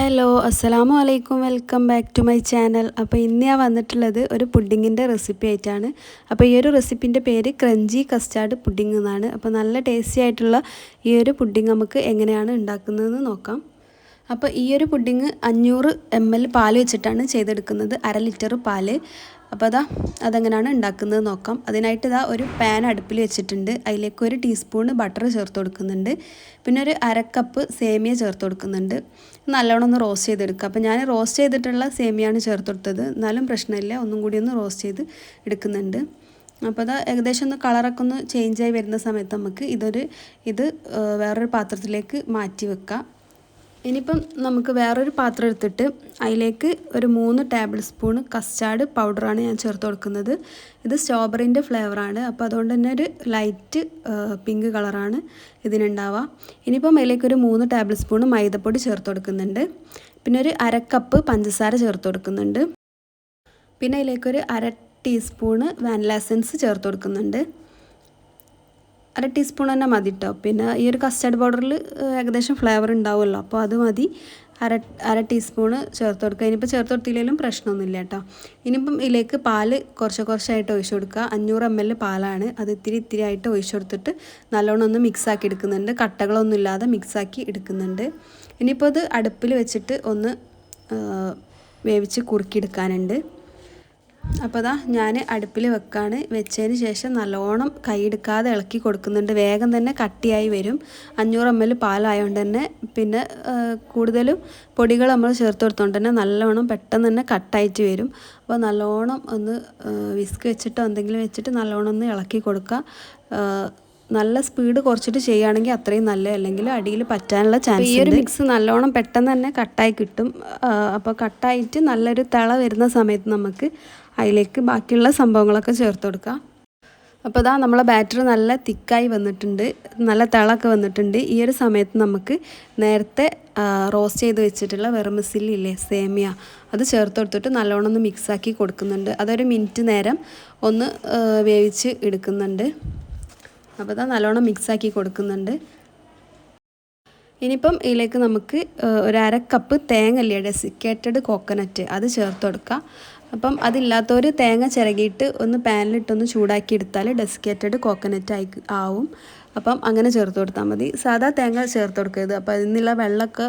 Hello അസ്സലാമു അലൈക്കും welcome back to my channel. അപ്പോൾ ഇന്ന് ഞാൻ വന്നിട്ടുള്ളത് ഒരു പുഡിങ്ങിന്റെ റെസിപ്പി ആയിട്ടാണ്. അപ്പോൾ ഈ ഒരു റെസിപ്പിന്റെ പേര് ക്രഞ്ചി കസ്റ്റാർഡ് പുഡിംഗ് എന്നാണ്. അപ്പോൾ നല്ല ടേസ്റ്റി ആയിട്ടുള്ള ഈ ഒരു പുഡിംഗ് നമുക്ക് എങ്ങനെയാണ് ഉണ്ടാക്കുന്നതെന്ന് നോക്കാം. അപ്പോൾ ഈ ഒരു പുഡിങ് അഞ്ഞൂറ് എം എൽ പാൽ വെച്ചിട്ടാണ് ചെയ്തെടുക്കുന്നത്. അര ലിറ്റർ പാൽ. അപ്പോൾ അതാ അതെങ്ങനെയാണ് ഉണ്ടാക്കുന്നത് നോക്കാം. അതിനായിട്ട് ഇതാ ഒരു പാൻ അടുപ്പിൽ വെച്ചിട്ടുണ്ട്. അതിലേക്ക് ഒരു ടീസ്പൂണ് ബട്ടർ ചേർത്ത് കൊടുക്കുന്നുണ്ട്. പിന്നെ ഒരു അരക്കപ്പ് സേമിയ ചേർത്ത് കൊടുക്കുന്നുണ്ട്. നല്ലോണം ഒന്ന് റോസ്റ്റ് ചെയ്തെടുക്കുക. അപ്പോൾ ഞാൻ റോസ്റ്റ് ചെയ്തിട്ടുള്ള സേമിയാണ് ചേർത്ത് കൊടുത്തത്. എന്നാലും പ്രശ്നമില്ല. ഒന്നും കൂടി ഒന്ന് റോസ്റ്റ് ചെയ്ത് എടുക്കുന്നുണ്ട്. അപ്പോൾ അത് ഏകദേശം ഒന്ന് കളറൊക്കെ ഒന്ന് ചേഞ്ചായി വരുന്ന സമയത്ത് നമുക്ക് ഇതൊരു ഇത് വേറൊരു പാത്രത്തിലേക്ക് മാറ്റി വെക്കാം. ഇനിയിപ്പം നമുക്ക് വേറൊരു പാത്രം എടുത്തിട്ട് അതിലേക്ക് ഒരു മൂന്ന് ടേബിൾ സ്പൂൺ കസ്റ്റാർഡ് പൗഡറാണ് ഞാൻ ചേർത്ത് കൊടുക്കുന്നത്. ഇത് സ്ട്രോബെറിന്റെ ഫ്ലേവറാണ് അപ്പോൾ അതുകൊണ്ട് തന്നെ ഒരു ലൈറ്റ് പിങ്ക് കളറാണ് ഇതിനുണ്ടാവുക. ഇനിയിപ്പം അതിലേക്ക് ഒരു മൂന്ന് ടേബിൾ സ്പൂൺ മൈദപ്പൊടി ചേർത്ത് കൊടുക്കുന്നുണ്ട്. പിന്നെ ഒരു അരക്കപ്പ് പഞ്ചസാര ചേർത്ത് കൊടുക്കുന്നുണ്ട്. പിന്നെ അതിലേക്കൊരു അര ടീസ്പൂണ് വാനില എസൻസ് ചേർത്ത് കൊടുക്കുന്നുണ്ട്. അര ടീസ്പൂൺ തന്നെ മതി കേട്ടോ പിന്നെ ഈ ഒരു കസ്റ്റർഡ് പൗഡറിൽ ഏകദേശം ഫ്ലേവർ ഉണ്ടാവുമല്ലോ. അപ്പോൾ അത് മതി. അര അര ടീസ്പൂണ് ചേർത്ത് കൊടുക്കുക. ഇനിയിപ്പോൾ ചേർത്ത് കൊടുത്തില്ലെങ്കിലും പ്രശ്നമൊന്നുമില്ല കേട്ടോ ഇനിയിപ്പം ഇതിലേക്ക് പാൽ കുറച്ച് കുറച്ചായിട്ട് ഒഴിച്ചു കൊടുക്കുക. അഞ്ഞൂറ് എം എൽ പാലാണ്. അത് ഇത്തിരി ഇത്തിരി ആയിട്ട് ഒഴിച്ചു കൊടുത്തിട്ട് നല്ലോണം ഒന്ന് മിക്സാക്കി എടുക്കുന്നുണ്ട്. കട്ടകളൊന്നും ഇല്ലാതെ മിക്സാക്കി എടുക്കുന്നുണ്ട്. ഇനിയിപ്പോൾ അത് അടുപ്പിൽ വെച്ചിട്ട് ഒന്ന് വേവിച്ച് കുറുക്കിയെടുക്കാനുണ്ട്. അപ്പോൾ അതാ ഞാൻ അടുപ്പിൽ വെക്കാണ്. വെച്ചതിന് ശേഷം നല്ലോണം കൈയെടുക്കാതെ ഇളക്കി കൊടുക്കുന്നുണ്ട്. വേഗം തന്നെ കട്ടിയായി വരും. അഞ്ഞൂറ് എം എൽ പാലായതുകൊണ്ട് തന്നെ. പിന്നെ കൂടുതലും പൊടികൾ നമ്മൾ ചേർത്ത് കൊടുത്തോണ്ട് തന്നെ നല്ലോണം പെട്ടെന്ന് തന്നെ കട്ടായിട്ട് വരും. അപ്പോൾ നല്ലോണം ഒന്ന് വിസ്ക് വെച്ചിട്ടോ എന്തെങ്കിലും വെച്ചിട്ട് നല്ലോണം ഒന്ന് ഇളക്കി കൊടുക്കുക നല്ല സ്പീഡ് കുറച്ചിട്ട് ചെയ്യുകയാണെങ്കിൽ അത്രയും നല്ല അല്ലെങ്കിൽ അടിയിൽ പറ്റാനുള്ള ചാൻസ് ഈ ഒരു മിക്സ് നല്ലോണം പെട്ടെന്ന് തന്നെ കട്ടായി കിട്ടും. അപ്പോൾ കട്ടായിട്ട് നല്ലൊരു തിള വരുന്ന സമയത്ത് നമുക്ക് അതിലേക്ക് ബാക്കിയുള്ള സംഭവങ്ങളൊക്കെ ചേർത്ത് കൊടുക്കാം. അപ്പോൾ ഇതാ നമ്മളെ ബാറ്റർ നല്ല തിക്കായി വന്നിട്ടുണ്ട്. നല്ല തിളൊക്കെ വന്നിട്ടുണ്ട്. ഈ ഒരു സമയത്ത് നമുക്ക് നേരത്തെ റോസ്റ്റ് ചെയ്ത് വെച്ചിട്ടുള്ള വെറുമിസില്ലേ സേമിയ അത് ചേർത്ത് കൊടുത്തിട്ട് നല്ലോണം ഒന്ന് മിക്സാക്കി കൊടുക്കുന്നുണ്ട്. അതൊരു മിനിറ്റ് നേരം ഒന്ന് വേവിച്ച് എടുക്കുന്നുണ്ട്. അപ്പോൾ ഇതാ നല്ലോണം മിക്സാക്കി കൊടുക്കുന്നുണ്ട്. ഇനിയിപ്പം ഇതിലേക്ക് നമുക്ക് ഒരു അര കപ്പ് തേങ്ങല്ലേ ഡെസിക്കേറ്റഡ് കോക്കനറ്റ് അത് ചേർത്ത് കൊടുക്കുക. അപ്പം അതില്ലാത്തവർ തേങ്ങ ചിരകിയിട്ട് ഒന്ന് പാനിലിട്ടൊന്ന് ചൂടാക്കി എടുത്താൽ ഡെസിക്കേറ്റഡ് കോക്കനറ്റ് ആയി ആവും. അപ്പം അങ്ങനെ ചേർത്ത് കൊടുത്താൽ മതി. സാധാ തേങ്ങ ചേർത്ത് കൊടുക്കരുത്. അപ്പോൾ അതിൽ നിന്നുള്ള വെള്ളമൊക്കെ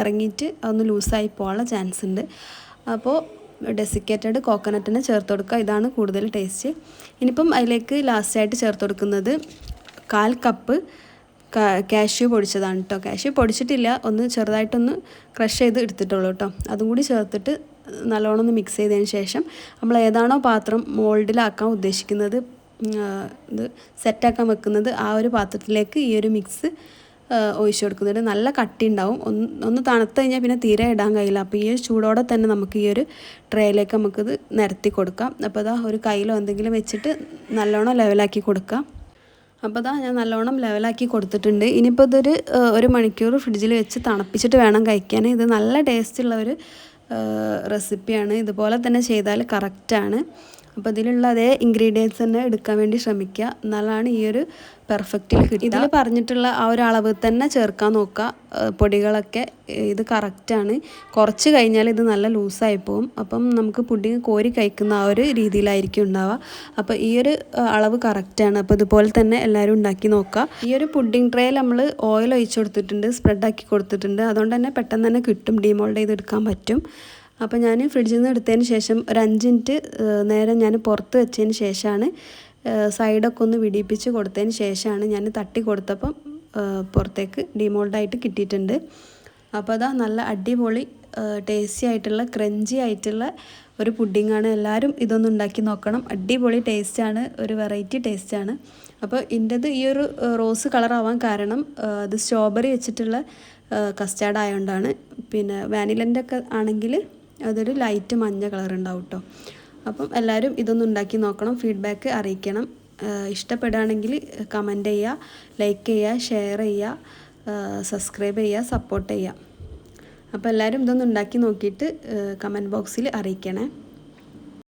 ഇറങ്ങിയിട്ട് ഒന്ന് ലൂസായി പോകാനുള്ള ചാൻസ് ഉണ്ട്. അപ്പോൾ ഡെസിക്കേറ്റഡ് കോക്കനട്ടിനെ ചേർത്ത് കൊടുക്കുക ഇതാണ് കൂടുതൽ ടേസ്റ്റ് ഇനിയിപ്പം അതിലേക്ക് ലാസ്റ്റായിട്ട് ചേർത്ത് കൊടുക്കുന്നത് കാൽ കപ്പ് കാഷ്യൂ പൊടിച്ചതാണ് കേട്ടോ കാഷ്യൂ പൊടിച്ചിട്ടില്ല. ഒന്ന് ചെറുതായിട്ടൊന്ന് ക്രഷ് ചെയ്ത് എടുത്തിട്ടുള്ളൂ കേട്ടോ അതും കൂടി ചേർത്തിട്ട് നല്ലോണം ഒന്ന് മിക്സ് ചെയ്തതിന് ശേഷം നമ്മൾ ഏതാണോ പാത്രം മോൾഡിലാക്കാൻ ഉദ്ദേശിക്കുന്നത് ഇത് സെറ്റാക്കാൻ വെക്കുന്നത് ആ ഒരു പാത്രത്തിലേക്ക് ഈ ഒരു മിക്സ് ഒഴിച്ചു കൊടുക്കുന്നുണ്ട് നല്ല കട്ടി ഉണ്ടാവും ഒന്ന് ഒന്ന് തണുത്ത് കഴിഞ്ഞാൽ പിന്നെ തീരെ ഇടാൻ കഴിയില്ല. അപ്പോൾ ഈ ഒരു ചൂടോടെ തന്നെ നമുക്ക് ഈ ഒരു ട്രേയിലേക്ക് നമുക്കിത് നിരത്തി കൊടുക്കാം. അപ്പോൾ അതാ ഒരു കയ്യിലോ എന്തെങ്കിലും വെച്ചിട്ട് നല്ലോണം ലെവലാക്കി കൊടുക്കാം. അപ്പോൾ അതാ ഞാൻ നല്ലോണം ലെവലാക്കി കൊടുത്തിട്ടുണ്ട്. ഇനിയിപ്പോൾ ഇതൊരു ഒരു മണിക്കൂർ ഫ്രിഡ്ജിൽ വെച്ച് തണുപ്പിച്ചിട്ട് വേണം കഴിക്കാൻ ഇത് നല്ല ടേസ്റ്റുള്ള ഒരു റെസിപ്പിയാണ്. ഇതുപോലെ തന്നെ ചെയ്താൽ കറക്റ്റാണ്. അപ്പോൾ ഇതിലുള്ള അതേ ഇൻഗ്രീഡിയൻസ് തന്നെ എടുക്കാൻ വേണ്ടി ശ്രമിക്കുക. എന്നാലാണ് ഈ ഒരു പെർഫെക്റ്റ് കിട്ടുക. ഇതിൽ പറഞ്ഞിട്ടുള്ള ആ ഒരു അളവ് തന്നെ ചേർക്കാൻ നോക്കുക. പൊടികളൊക്കെ ഇത് കറക്റ്റാണ് കുറച്ച് കഴിഞ്ഞാൽ ഇത് നല്ല ലൂസായി പോകും അപ്പം നമുക്ക് പുഡിങ് കോരി കഴിക്കുന്ന ആ ഒരു രീതിയിലായിരിക്കും ഉണ്ടാവുക. അപ്പോൾ ഈ ഒരു അളവ് കറക്റ്റാണ് അപ്പോൾ ഇതുപോലെ തന്നെ എല്ലാവരും ഉണ്ടാക്കി നോക്കുക. ഈ ഒരു പുഡിങ് ട്രേയിൽ നമ്മൾ ഓയിൽ ഒഴിച്ചു കൊടുത്തിട്ടുണ്ട് സ്പ്രെഡാക്കി കൊടുത്തിട്ടുണ്ട്. അതുകൊണ്ട് തന്നെ പെട്ടെന്ന് തന്നെ കിട്ടും ഡീമോൾഡ് ചെയ്തെടുക്കാൻ പറ്റും. അപ്പോൾ ഞാൻ ഫ്രിഡ്ജിൽ നിന്ന് എടുത്തതിന് ശേഷം ഒരു അഞ്ച് മിനിറ്റ് നേരം ഞാൻ പുറത്ത് വെച്ചതിന് ശേഷമാണ് സൈഡൊക്കെ ഒന്ന് വിടിപ്പിച്ച് കൊടുത്തതിന് ശേഷമാണ് ഞാൻ തട്ടി കൊടുത്തപ്പം പുറത്തേക്ക് ഡിമോൾഡായിട്ട് കിട്ടിയിട്ടുണ്ട്. അപ്പോൾ അതാ നല്ല അടിപൊളി ടേസ്റ്റി ആയിട്ടുള്ള ക്രഞ്ചി ആയിട്ടുള്ള ഒരു പുഡിങ്ങാണ് എല്ലാവരും ഇതൊന്നും ഉണ്ടാക്കി നോക്കണം. അടിപൊളി ടേസ്റ്റാണ് ഒരു വെറൈറ്റി ടേസ്റ്റാണ് അപ്പോൾ ഇന്റെത് ഈ ഒരു റോസ് കളറാവാൻ കാരണം അത് സ്ട്രോബെറി വെച്ചിട്ടുള്ള കസ്റ്റാർഡ് ആയതുകൊണ്ടാണ് പിന്നെ വാനിലന്റെ ഒക്കെ ആണെങ്കിൽ അതൊരു ലൈറ്റ് മഞ്ഞ കളർ ഉണ്ടാവും കേട്ടോ അപ്പം എല്ലാവരും ഇതൊന്ന് ഉണ്ടാക്കി നോക്കണം ഫീഡ്ബാക്ക് അറിയിക്കണം. ഇഷ്ടപ്പെടുകയാണെങ്കിൽ കമന്റ് ചെയ്യുക ലൈക്ക് ചെയ്യുക ഷെയർ ചെയ്യുക സബ്സ്ക്രൈബ് ചെയ്യുക സപ്പോർട്ട് ചെയ്യുക. അപ്പോൾ എല്ലാവരും ഇതൊന്ന് ഉണ്ടാക്കി നോക്കിയിട്ട് കമന്റ് ബോക്സിൽ അറിയിക്കണേ.